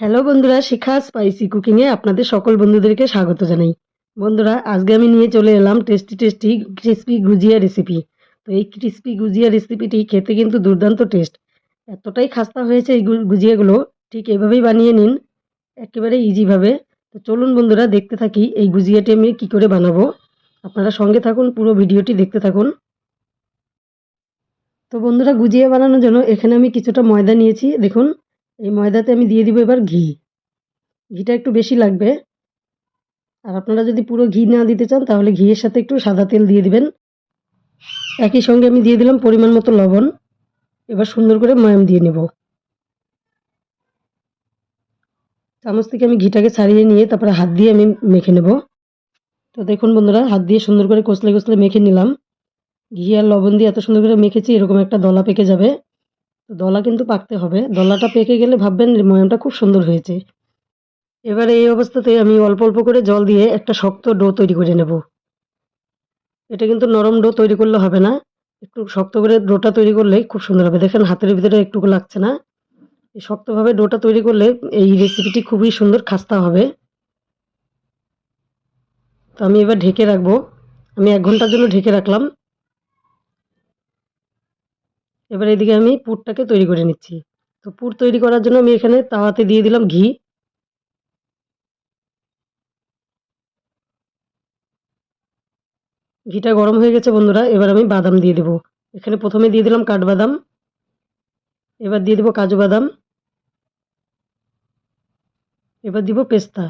Hello বন্ধুরা, শিখা spicy কুকিংয়ে আপনাদের সকল বন্ধুদেরকে স্বাগত জানাই। বন্ধুরা, আজকে আমি নিয়ে চলে এলাম tasty tasty crispy gujiya recipe. তো এই ক্রিসপি গুজিয়া রেসিপিটি খেতে কিন্তু দুর্দান্ত টেস্ট। এতটাই খাস্তা হয়েছে এই গুজিয়াগুলো, ঠিক এভাবেই বানিয়ে নিন, একেবারে ইজিভাবে। তো চলুন বন্ধুরা, দেখতে থাকি এই গুজিয়াটি আমি কী করে বানাবো। আপনারা সঙ্গে থাকুন, পুরো ভিডিওটি দেখতে থাকুন। তো বন্ধুরা, গুজিয়া বানানোর জন্য এখানে আমি কিছুটা ময়দা নিয়েছি, দেখুন। এই ময়দাতে আমি দিয়ে দিব এবার ঘি। ঘিটা একটু বেশি লাগবে। আর আপনারা যদি পুরো ঘি না দিতে চান, তাহলে ঘিয়ের সাথে একটু সাদা তেল দিয়ে দিবেন। একই সঙ্গে আমি দিয়ে দিলাম পরিমাণ মতো লবণ। এবার সুন্দর করে ময়াম দিয়ে নেব। চামচ থেকে আমি ঘিটাকে ছাড়িয়ে নিয়ে তারপরে হাত দিয়ে আমি মেখে নেব। তো দেখুন বন্ধুরা, হাত দিয়ে সুন্দর করে কষলে কষলে মেখে নিলাম। ঘি আর লবণ দিয়ে এত সুন্দর করে মেখেছি, এরকম একটা দলা পেকে যাবে। তো দলা কিন্তু পাকতে হবে। দলাটা পেকে গেলে ভাববেন ময়ামটা খুব সুন্দর হয়েছে। এবারে এই অবস্থাতে আমি অল্প অল্প করে জল দিয়ে একটা শক্ত ডো তৈরি করে নেব। এটা কিন্তু নরম ডো তৈরি করলে হবে না। একটু শক্ত করে ডোটা তৈরি করলেই খুব সুন্দর হবে। দেখেন হাতের ভিতরে একটুকু লাগছে না। শক্তভাবে ডোটা তৈরি করলে এই রেসিপিটি খুবই সুন্দর খাস্তা হবে। তো আমি এবার ঢেকে রাখব। আমি এক ঘণ্টার জন্য ঢেকে রাখলাম। এবার এদিকে আমি পুরটাকে তৈরি করে নিচ্ছি। তো পুর তৈরি করার জন্য আমি এখানে তাওয়াতে দিয়ে দিলাম ঘি। ঘিটা গরম হয়ে গেছে বন্ধুরা, এবার আমি বাদাম দিয়ে দেবো। এখানে প্রথমে দিয়ে দিলাম কাঠবাদাম, এবার দিয়ে দেবো কাজু বাদাম, এবার দিব পেস্তা।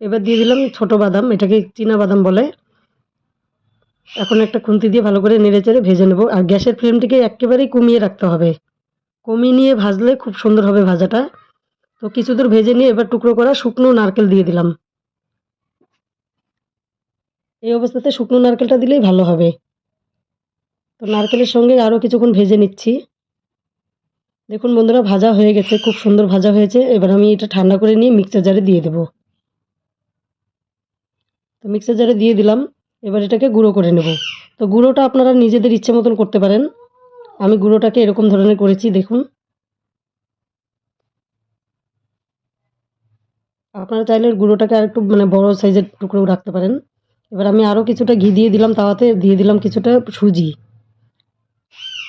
এবার দিয়ে দিলাম ছোট বাদাম, এটাকে চীনা বাদাম বলে। এখন একটা খুন্তি দিয়ে ভালো করে নেড়ে চেড়ে ভেজে নেব। আর গ্যাসের ফ্লেমটিকে একেবারেই কমিয়ে রাখতে হবে। কমিয়ে নিয়ে ভাজলে খুব সুন্দর হবে ভাজাটা। তো কিছু দূর ভেজে নিয়ে এবার টুকরো করা শুকনো নারকেল দিয়ে দিলাম। এই অবস্থাতে শুকনো নারকেলটা দিলেই ভালো হবে। তো নারকেলের সঙ্গে আরও কিছুক্ষণ ভেজে নিচ্ছি। দেখুন বন্ধুরা, ভাজা হয়ে গেছে, খুব সুন্দর ভাজা হয়েছে। এবার আমি এটা ঠান্ডা করে নিয়ে মিক্সার জারে দিয়ে দেব। তো মিক্সার জারে দিয়ে দিলাম। এবার এটাকে গুঁড়ো করে নেব। তো গুঁড়োটা আপনারা নিজেদের ইচ্ছে মতন করতে পারেন। আমি গুঁড়োটাকে এরকম ধরনের করেছি, দেখুন। আপনারা চাইলে গুঁড়োটাকে আর একটু মানে বড় সাইজের টুকরো রাখতে পারেন। এবার আমি আরও কিছুটা ঘি দিয়ে দিলাম তাওয়াতে, দিয়ে দিলাম কিছুটা সুজি।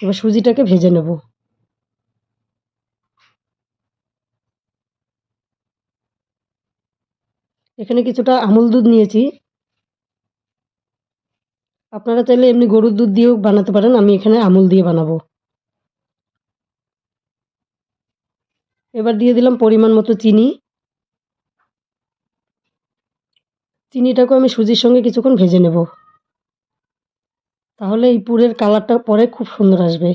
এবার সুজিটাকে ভেজে নেব। এখানে কিছুটা আমুল দুধ নিয়েছি। আপনারা চাইলে এমনি গরুর দুধ দিয়েও বানাতে পারেন, আমি এখানে আমুল দিয়ে বানাবো। এবার দিয়ে দিলাম পরিমাণ মতো চিনি। চিনিটাকেও আমি সুজির সঙ্গে কিছুক্ষণ ভেজে নেব। তাহলে এই পুরের কালারটা পরে খুব সুন্দর আসবে।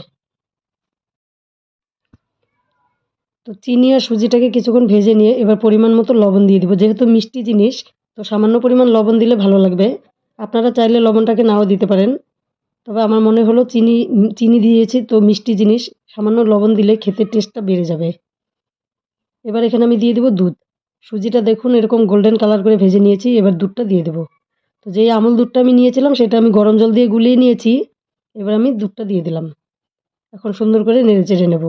তো চিনি আর সুজিটাকে কিছুক্ষণ ভেজে নিয়ে এবার পরিমাণ মতো লবণ দিয়ে দিব। যেহেতু মিষ্টি জিনিস, তো সামান্য পরিমাণ লবণ দিলে ভালো লাগবে। আপনারা চাইলে লবণটাকে নাও দিতে পারেন। তবে আমার মনে হলো চিনি চিনি দিয়েছি তো মিষ্টি জিনিস, সামান্য লবণ দিলে খেতে টেস্টটা বেড়ে যাবে। এবার এখানে আমি দিয়ে দেবো দুধ। সুজিটা দেখুন, এরকম গোল্ডেন কালার করে ভেজে নিয়েছি, এবার দুধটা দিয়ে দেবো। তো যেই আমুল দুধটা আমি নিয়েছিলাম, সেটা আমি গরম জল দিয়ে গুলিয়ে নিয়েছি, এবার আমি দুধটা দিয়ে দিলাম। এখন সুন্দর করে নেড়ে চেড়ে নেব।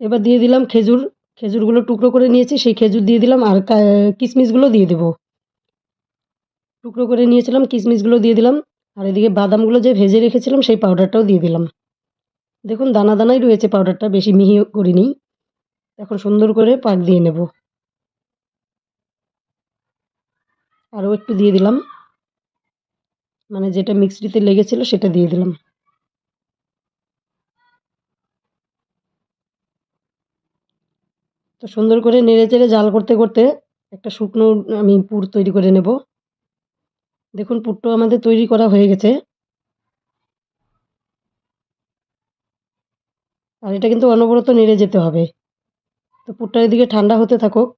এবার দিয়ে দিলাম খেজুর খেজুরগুলো টুকরো করে নিয়েছি, সেই খেজুর দিয়ে দিলাম আর কিশমিশগুলো দিয়ে দেবো। টুকরো করে নিয়েছিলাম কিশমিশগুলো দিয়ে দিলাম। আর এদিকে বাদামগুলো যে ভেজে রেখেছিলাম, সেই পাউডারটাও দিয়ে দিলাম। দেখুন, দানা দানাই রয়েছে পাউডারটা বেশি মিহি করিনি। এখন সুন্দর করে পাক দিয়ে নেব। আরও একটু দিয়ে দিলাম। মানে যেটা মিক্সিতে লেগেছিল, সেটা দিয়ে দিলাম। তো সুন্দর করে নেড়ে চেড়ে জাল করতে করতে একটা শুকনো, আমি পুর তৈরি করে নেব। দেখুন পুরটাও আমাদের তৈরি করা হয়ে গেছে। আর এটা কিন্তু অনবরত নেড়ে যেতে হবে। তো পুরটা এদিকে ঠান্ডা হতে থাকুক।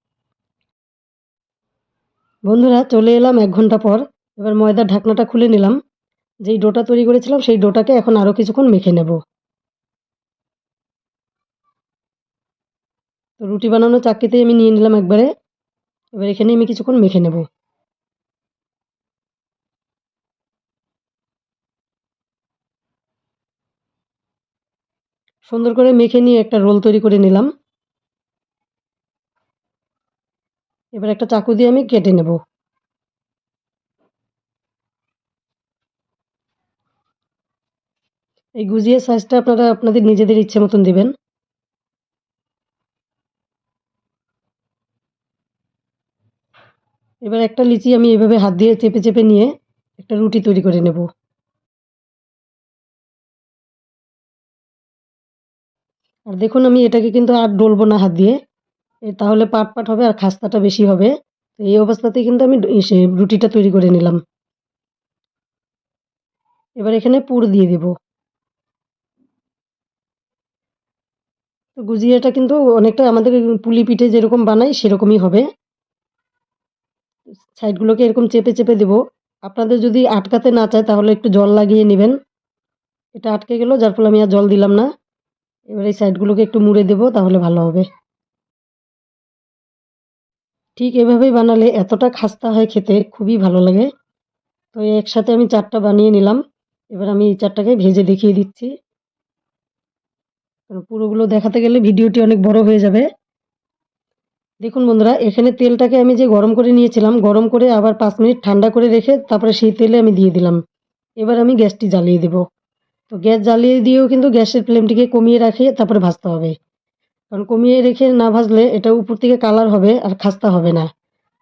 বন্ধুরা, চলে এলাম এক ঘণ্টা পর। এবার ময়দার ঢাকনাটা খুলে নিলাম। যেই ডোটা তৈরি করেছিলাম, সেই ডোটাকে এখন আরও কিছুক্ষণ মেখে নেব। তো রুটি বানানো চাকরিতেই আমি নিয়ে নিলাম একবারে। এবার এখানে আমি কিছুক্ষণ মেখে নেব। সুন্দর করে মেখে নিয়ে একটা রোল তৈরি করে নিলাম। এবার একটা চাকু দিয়ে আমি কেটে নেব। এই গুজিয়ে সাইজটা আপনারা আপনাদের নিজেদের ইচ্ছে মতন দেবেন। এবার একটা লিচি আমি এভাবে হাত দিয়ে চেপে চেপে নিয়ে একটা রুটি তৈরি করে নেব। আর দেখুন আমি এটাকে কিন্তু আর ডলবো না হাত দিয়ে। এ তাহলে পাট পাট হবে আর খাস্তাটা বেশি হবে। তো এই অবস্থাতেই কিন্তু আমি রুটিটা তৈরি করে নিলাম। এবার এখানে পুর দিয়ে দেব। তো গুজিয়াটা কিন্তু অনেকটা আমাদের পুলি পিঠে যেরকম বানাই সেরকমই হবে। সাইডগুলোকে এরকম চেপে চেপে দেব। আপনাদের যদি আটকাতে না চায় তাহলে একটু জল লাগিয়ে নেবেন। এটা আটকে গেল, যার ফলে আমি আর জল দিলাম না। এবার এই সাইডগুলোকে একটু মুড়ে দেব, তাহলে ভালো হবে। ঠিক এভাবেই বানালে এতটা খাস্তা হয় খেতে, খুবই ভালো লাগে। তো একসাথে আমি চারটা বানিয়ে নিলাম। এবার আমি এই চারটাকে ভেজে দেখিয়ে দিচ্ছি। পুরোগুলো দেখাতে গেলে ভিডিওটি অনেক বড় হয়ে যাবে। দেখুন বন্ধুরা, এখানে তেলটাকে আমি যে গরম করে নিয়েছিলাম, গরম করে আবার পাঁচ মিনিট ঠান্ডা করে রেখে তারপরে সেই তেলে আমি দিয়ে দিলাম। এবার আমি গ্যাসটি জ্বালিয়ে দেব। তো গ্যাস জ্বালিয়ে দিয়েও কিন্তু গ্যাসের ফ্লেমটিকে কমিয়ে রাখে তারপরে ভাজতে হবে। কারণ কমিয়ে রেখে না ভাজলে এটা উপর থেকে কালার হবে আর খাস্তা হবে না।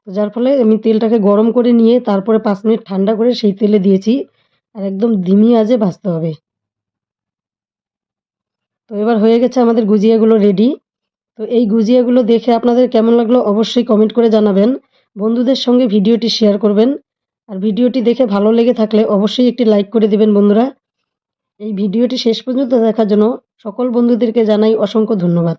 তো যার ফলে আমি তেলটাকে গরম করে নিয়ে তারপরে পাঁচ মিনিট ঠান্ডা করে সেই তেলে দিয়েছি আর একদম ধিমি আজে ভাজতে হবে। তো এবার হয়ে গেছে আমাদের গুজিয়াগুলো রেডি তো এই গুজিয়াগুলো দেখে আপনাদের কেমন লাগল অবশ্যই কমেন্ট করে জানাবেন। বন্ধুদের সঙ্গে ভিডিওটি শেয়ার করবেন। আর ভিডিওটি দেখে ভালো লেগে থাকলে অবশ্যই একটি লাইক করে দেবেন বন্ধুরা। এই ভিডিওটি শেষ পর্যন্ত দেখার জন্য সকল বন্ধুদেরকে জানাই অসংখ্য ধন্যবাদ।